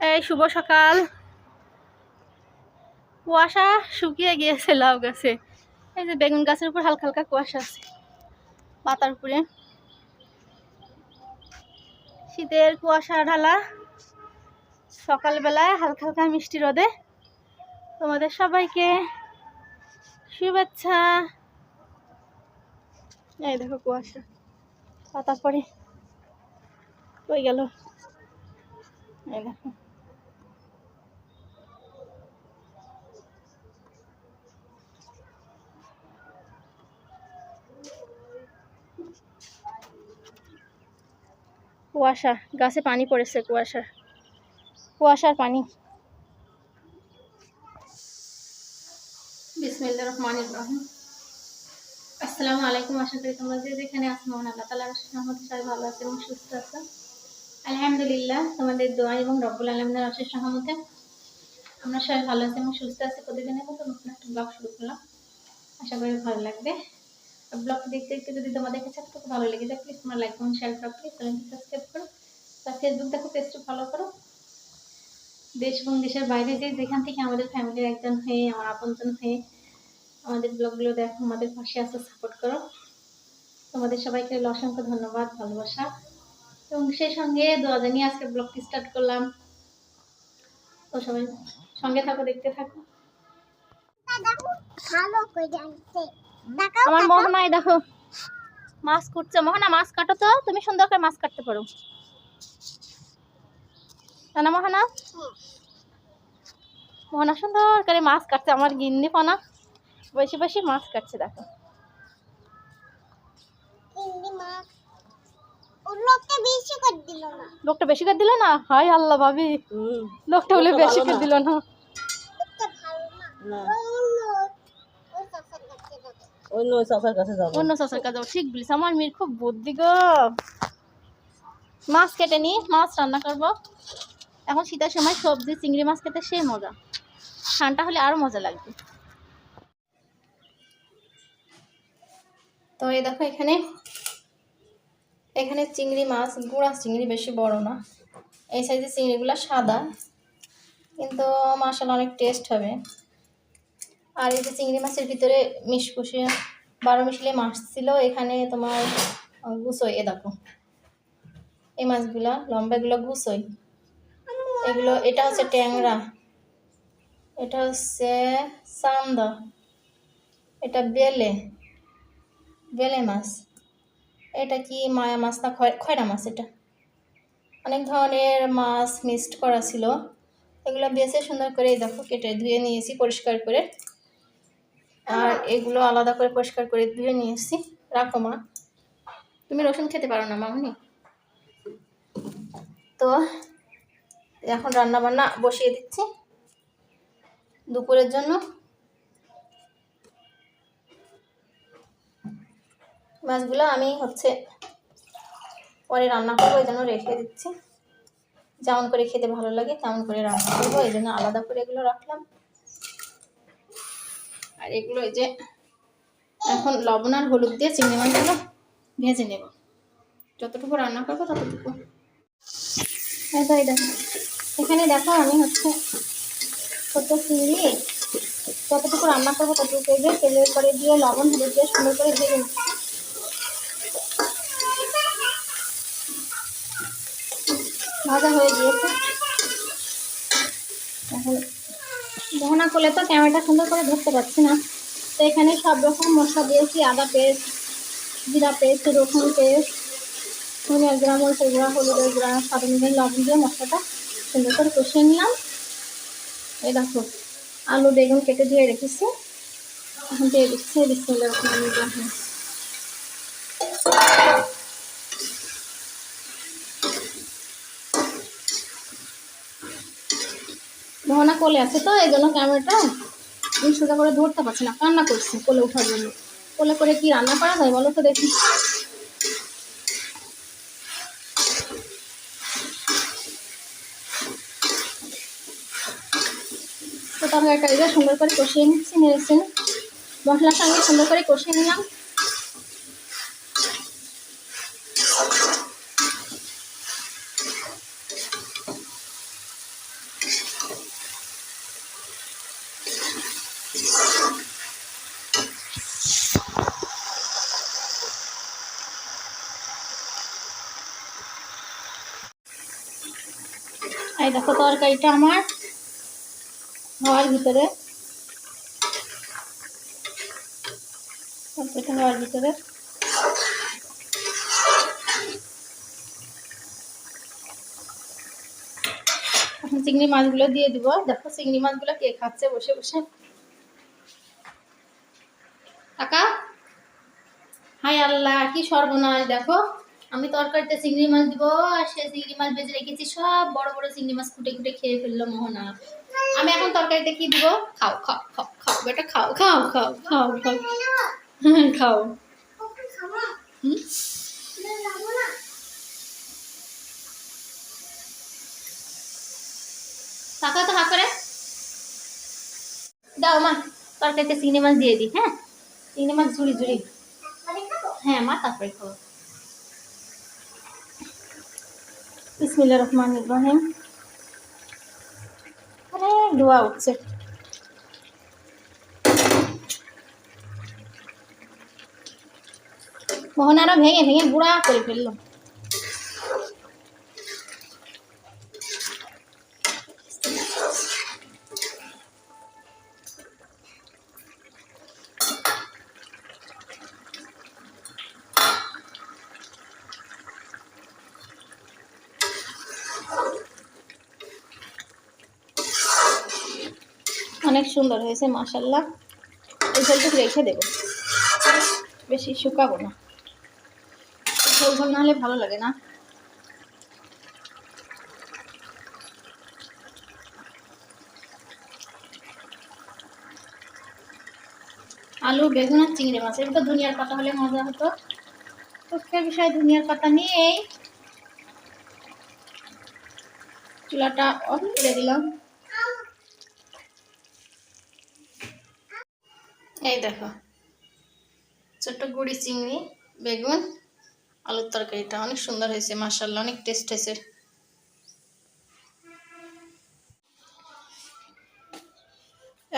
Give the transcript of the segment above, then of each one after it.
এই, শুভ সকাল। কুয়াশা শুকিয়ে গিয়েছে লাউ গাছে। এই যে বেগুন গাছের উপর হালকা হালকা কুয়াশা আছে পাতার উপরে। শীতের কুয়াশা ঢালা। সকালবেলায় হালকা হালকা মিষ্টি রোদে তোমাদের সবাইকে শুভেচ্ছা। এই দেখো কুয়াশা। পাতা পরে কই গেল? এই দেখো। কুয়াশা, গাছে পানি পড়েছে কুয়াশা। কুয়াশার পানি। বিসমিল্লাহির রহমানির রহিম। আসসালামু আলাইকুম। আশা করি তোমরা যে যেখানে মহান আল্লাহ রহমতে সবাই ভালো আছে এবং সুস্থ আছো আলহামদুলিল্লাহ, তোমাদের দোয়া এবং রব্বুল আলমিনের অশেষ রহমতে আমরা সবাই ভালো আছি এবং সুস্থ আছি। প্রতিদিনের মতো নতুন একটা ব্লগ শুরু করলাম। আশা করি ভালো লাগবে। ব্লগটি দেখতে দেখতে যদি তোমাদের কাছে একটু ভালো লেগে যায় প্লিজ তোমরা লাইক কমেন্ট শেয়ার করো প্লিজ চ্যানেলটি সাবস্ক্রাইব করো। তার ফেসবুক দেখো পেজটি ফলো করো। দেশ এবং দেশের বাইরে যে যেখান থেকে আমাদের ফ্যামিলির একজন হয়ে, আমার আপনজন হয়ে আমাদের ব্লগগুলো দেখো আমাদের পাশে আসো সাপোর্ট করো। তোমাদের সবাইকে অসংখ্য ধন্যবাদ ভালোবাসা। এবং সেই সঙ্গে দোয়া জানিয়ে আজকে ব্লগটি স্টার্ট করলাম। তো সবাই সঙ্গে থাকো দেখতে থাকো। আমার মোহনায় দেখো মাছ কুটছে। মোহনা মাছ কাটো তো তুমি সুন্দর করে মাছ কাটতে পারো। না মোহনা? মোহনা সুন্দর করে মাছ কাটছে আমার গিন্নি ফোনা। বসে বসে মাছ কাটছে দেখো। মাছ। লোকটা বেশি করে দিল না। লোকটা বেশি করে দিল না? হাই আল্লাহ ভাবি। লোকটা বলে বেশি করে দিল না। চাচার কাছে যাবে। অন্য চাচার কাছে যাব। অন্য যাব। ঠিক বলিস আমার মেয়ের খুব বুদ্ধি গো। মাছ কেটে নি। মাছ রান্না করব। এখন শীতের সময় সবজি চিংড়ি মাছ খেতে সেই মজা। ঠান্ডা হলে আরও মজা লাগবে। তো এই দেখো এখানে এখানে চিংড়ি মাছ, গুঁড়া চিংড়ি বেশি বড় না। এই সাইজের চিংড়িগুলো সাদা, কিন্তু মাসালা অনেক টেস্ট হবে। আর এই যে চিংড়ি মাছের ভিতরে মিশকুশে বারো মিশলে মাছ ছিল, এখানে তোমার গুছোই এ দেখো। এই মাছগুলা, লম্বাগুলো গুছোই এগুলো, এটা হচ্ছে ট্যাংরা। এটা হচ্ছে চান্দা। এটা বেলে। বেলে মাছ। এটা কি মায়া মাছ না খয়- খয়রা মাছ এটা? অনেক ধরনের মাছ মিক্সড করা ছিল। এগুলো বেছে সুন্দর করে দেখো কেটে ধুয়ে নিয়েছি পরিষ্কার করে। আর এগুলো আলাদা করে পরিষ্কার করে ধুয়ে নিয়ে এসেছি রাখো মা। তুমি রসুন খেতে পারো না মামনি? তো এখন রান্না বান্না বসিয়ে দিচ্ছি। দুপুরের জন্য মাছগুলো আমি হচ্ছে পরে রান্না করব, এই জন্য রেখে দিচ্ছি। যেমন করে খেতে ভালো লাগে, তেমন করে রান্না করব, এই জন্য আলাদা করে এগুলো রাখলাম। আর এগুলো যে, এখন লবণ আর হলুদ দিয়ে চিংড়ি মাছগুলো ভেজে নেব। যতটুকু রান্না করব ততটুকু। এখানে দেখো আমি হচ্ছে ছোট চিংড়ি, যতটুকু রান্না করব ততটুকু তেলের পরে দিয়ে লবণ, হলুদ দিয়ে সুন্দর করে ভেজে নেব ভাজা হয়ে গিয়েছে। এখন মোহনা করলে তো ক্যামেরাটা সুন্দর করে ধরতে পারছি না। তো এখানে সব রকম মশলা দিয়েছি, আদা পেস্ট, জিরা পেস্ট, রসুন পেস্ট ধনিয়া গুঁড়া, মরিচের গুঁড়া, হলুদের গুঁড়া, স্বাদ অনুযায়ী লবণ দিয়ে মশলাটা সুন্দর করে কষিয়ে নিলাম। এই দেখো, আলু, বেগুন কেটে দিয়ে রেখেছি। এখন দিয়ে দিচ্ছি বিসমিল্লাহ কোলে আছে তো, এই জন্য ক্যামেরাটা আমি সোজা করে ধরতে পারছি না। কান্না করছি কোলে ওঠার জন্য। কোলে করে কি রান্না করা যায় বলো তো দেখি। তো এবার সুন্দর করে কষিয়ে নিচ্ছি নেড়েছি মশলার সঙ্গে সুন্দর করে কষিয়ে নিলাম। এই দেখো তরকারিটা আমার হওয়ার ভিতরে। হওয়ার ভিতরে। এখন চিংড়ি মাছগুলো দিয়ে দিব। দেখো চিংড়ি মাছগুলো কে খাচ্ছে বসে বসে। কাকা? হাই আল্লাহ, কি সর্বনাশ, দেখো। আমি তরকারিতে চিংড়ি মাছ দিব, আর সে চিংড়ি মাছ বেজে রেখেছি, সব বড় বড় চিংড়ি মাছ কুটে কুটে খেয়ে ফেলল মোহনা। আমি এখন তরকারিতে কি দিব? খাও খাও খাও খাও, বেটা, খাও খাও খাও খাও খাও। খাও? না তো হা করে দাও মা, তরকারিতে চিংড়ি মাছ দিয়ে দিই হ্যাঁ? চিংড়ি মাছ ঝুড়ি ঝুড়ি। হ্যাঁ মা তারপরে খাব। ইসমিল্লা রহমান ইব্রাহিম আরে ধোয়া উঠছে। মোহনারা ভেঙে ভেঙে বুড়া করে ফেলল। অনেক সুন্দর হয়েছে মাশাল্লাহ এই ঝোলটুকু রেখে দেবো। বেশি শুকাবো না। ঝোল ঝোল না হলে ভালো লাগে না। আলু, বেগুন আর চিংড়ি মাছ এটা তো দুনিয়ার পাতা হলে মজা হতো। দুঃখের বিষয় দুনিয়ার পাতা নিয়েই চুলাটা অফ করে দিলাম। এই দেখো। ছোট্ট গুড়ি চিংড়ি, বেগুন, আলুর তরকারিটা। অনেক সুন্দর হয়েছে মার্শাল্লাহ অনেক টেস্ট হয়েছে।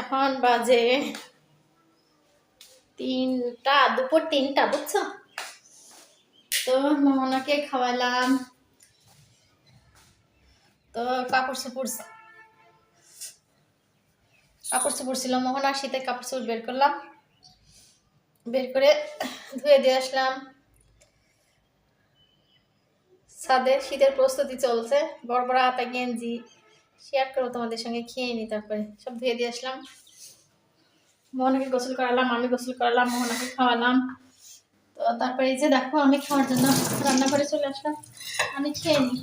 এখন বাজে তিনটা, দুপুর তিনটা, বুঝছ? তো মোহনাকে খাওয়ালাম। তো কাপড় চোপড় কাপড় চোপড় ছিল মোহনার শীতে কাপড় চোপড় বের করলাম। বের করে ধুয়ে দিয়ে আসলাম। ছাদে শীতের প্রস্তুতি চলছে। বড় বড় হাতা গেঞ্জি, শেয়ার করব তোমাদের সঙ্গে, খেয়ে নি তারপরে। সব ধুয়ে দিয়ে আসলাম। মোহনাকে গোসল করালাম, আমি গোসল করালাম, মোহনাকে খাওয়ালাম। তো তারপরে এই যে দেখো, আমি খাওয়ার জন্য রান্না করে চলে আসলাম। আমি খেয়ে নিই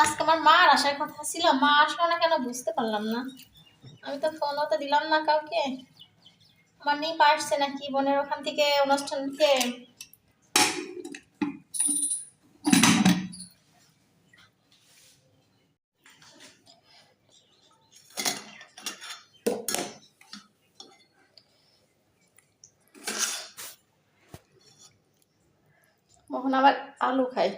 আজকে আমার মার আসার কথা ছিল, মা আসলো না কেন বুঝতে পারলাম না। আমি তো ফোনও তো দিলাম না কাউকে। আমার নেই পারছে নাকি? বোনের ওখান থেকে অনুষ্ঠান থেকে আবার আলু খায়।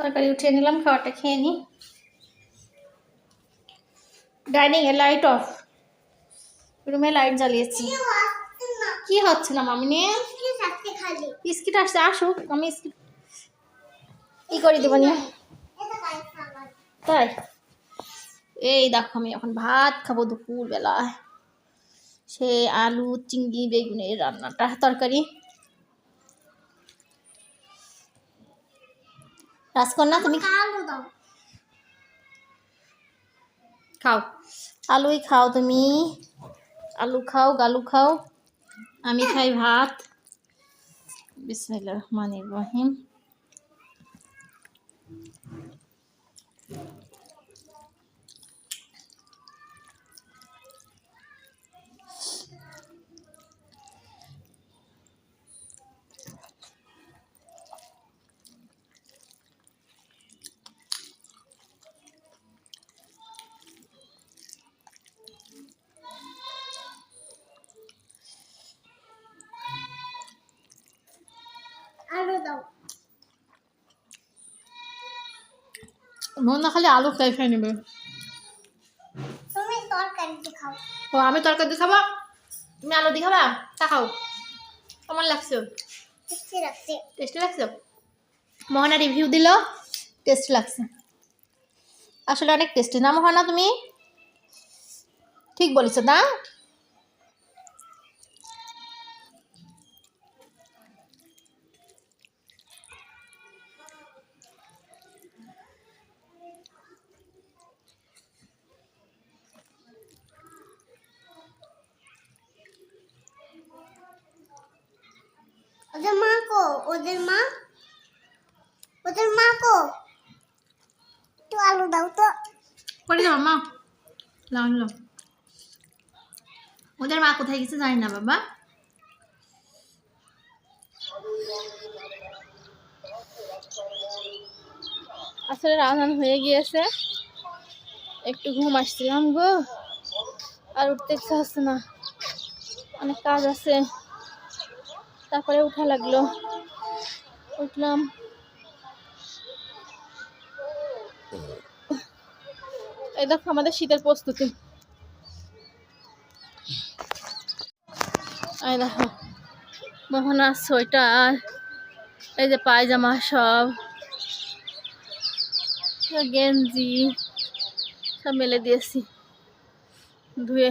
তরকারি উঠিয়ে নিলাম খাওয়াটা খেয়ে নিই। ডাইনিং এ লাইট অফ রুমে লাইট জ্বালিয়েছি। কি হচ্ছে না মামি নিয়ে প্লিজ আসতে খালি স্কিট আসছে, আসুক, আমি স্কিট ই করে দেবো খাবার তাই? এই দেখো, আমি এখন ভাত খাব দুপুর বেলায় সে আলু, চিংড়ি, বেগুনের রান্নাটা, তরকারি। রাজকন্যা তুমি খাও। আলুই খাও তুমি। আলু খাও গালু খাও। আমি খাই ভাত। বিসমিল্লাহ রহমান ইব্রাহিম মোহনা খালি আলু ফ্রাই ফ্রাই নেবে। ও আমি তরকারি দিয়ে খাব? তুমি আলু দিয়ে খাবা? তা খাও। কেমন লাগছে? টেস্টি লাগছে। মোহনা রিভিউ দিল টেস্ট লাগছে। আসলে অনেক টেস্টি। না মোহনা তুমি? ঠিক বলেছ না? ওদের মা কো ওদের মা? ওদের মা কো? একটু আলু দাও তো। করে দাও মা। লাও লাও। ওদের মা কোথায় গেছে জানি না বাবা। আসলে রান্নান হয়ে গিয়েছে। একটু ঘুম আসছিলাম গো। আর উঠতে ইচ্ছা হচ্ছে না। অনেক কাজ আছে। তারপরে উঠা লাগল। উঠলাম। এই দেখো আমাদের শীতের প্রস্তুতি। এই দেখো মোহনার সোয়েটার, এই যে পায়জামা সব, গেঞ্জি, সব মেলে দিয়েছি। ধুয়ে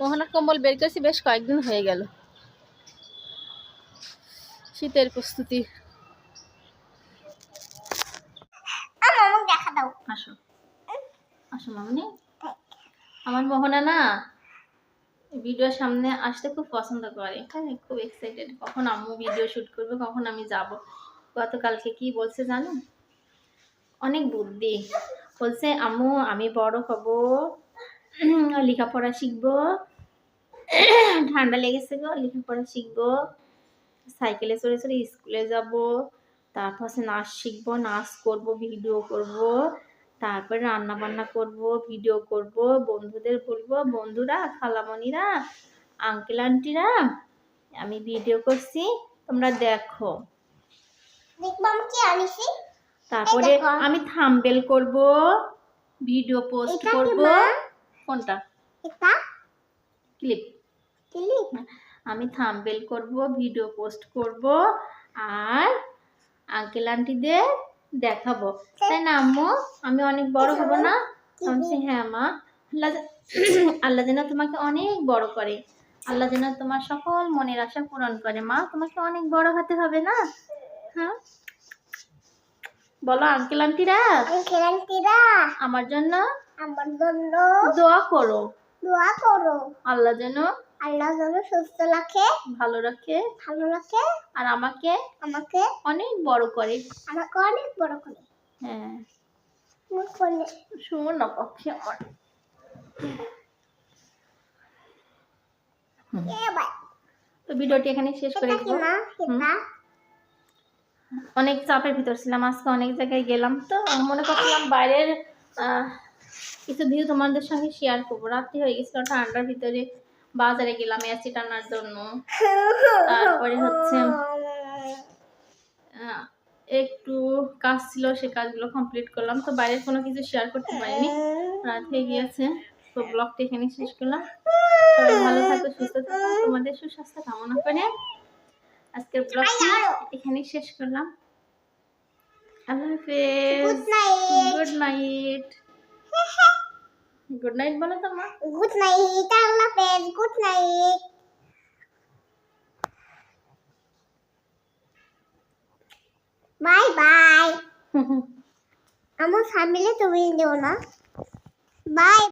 মোহনার কম্বল বের করেছি বেশ কয়েকদিন হয়ে গেল। শীতের প্রস্তুতি। আমার আমাকে দেখা দাও। আসো। আসো মামনি। আমার মোহনা না ভিডিওর সামনে আসতে খুব পছন্দ করে। হ্যাঁ খুব এক্সাইটেড কখন আম্মু ভিডিও শুট করবে কখন আমি যাব? গতকালকে কি বলছে জানো? অনেক বুদ্ধি। বলছে আম্মু আমি বড় হব লেখাপড়া শিখব। ঠান্ডা লেগেছে গো লেখাপড়া শিখব। সাইকেলে চড়ে চড়ে স্কুলে যাব। তারপর হচ্ছে নাচ শিখব নাচ করব ভিডিও করব। তারপরে রান্না বান্না করব ভিডিও করব বন্ধুদের বলব বন্ধুরা খালামণিরা আঙ্কেল আন্টিরা আমি ভিডিও করছি তোমরা দেখো। তারপরে আমি থাম্বেল করব ভিডিও পোস্ট করব? কোনটা এটা? ক্লিপ। ক্লিপ? আমি থাম্বেল করব ভিডিও পোস্ট করব আর আঙ্কেল আন্টিদের দেখাবো। তাই না আম্মু? আমি অনেক বড় হব না? আমি হ্যাঁ মা। আল্লাহ আল্লাহ যেন তোমাকে অনেক বড় করে। আল্লাহ যেন তোমার সকল মনের আশা পূরণ করে। মা তোমাকে অনেক বড় হতে হবে না? হ্যাঁ? বলো আঙ্কেল আন্টিরা। আমার জন্য আমার জন্য দোয়া করো। দোয়া করো। আল্লাহ যেন আল্লাহ যেন সুস্থ রাখে ভালো রাখে। ভালো রাখে। আর আমাকে আমাকে অনেক বড় করে। আমাকে অনেক বড় করে। হ্যাঁ। শুনো না পক্ষে আমার। তো ভিডিওটি এখানে শেষ করে অনেক চাপের ভিতর ছিলাম আজকে অনেক জায়গায় গেলাম। তো মনে করছিলাম বাইরের আহ, কিছু ভিউ তোমাদের সঙ্গে শেয়ার করব। রাত্রি হয়ে গেছিল ঠান্ডার ভিতরে বাজারে গেলাম অ্যাসিড আনার জন্য। তারপরে হচ্ছে একটু কাজ ছিল সে কাজগুলো কমপ্লিট করলাম। তো বাইরের কোনো কিছু শেয়ার করতে পারিনি। রাত হয়ে গিয়েছে তো ব্লগটা এখানে শেষ করলাম। সবাই ভালো থাকো সুস্থ থাকো তোমাদের সুস্বাস্থ্য কামনা করে আজকের ব্লগটি এখানেই শেষ করলাম। আল্লাহ গুড হাফেজ night good night good night বলো তো মা গুড নাইট আল্লাহ হাফেজ গুড নাইট বাই বাই আমার ফ্যামিলি তুমি দিও না বাই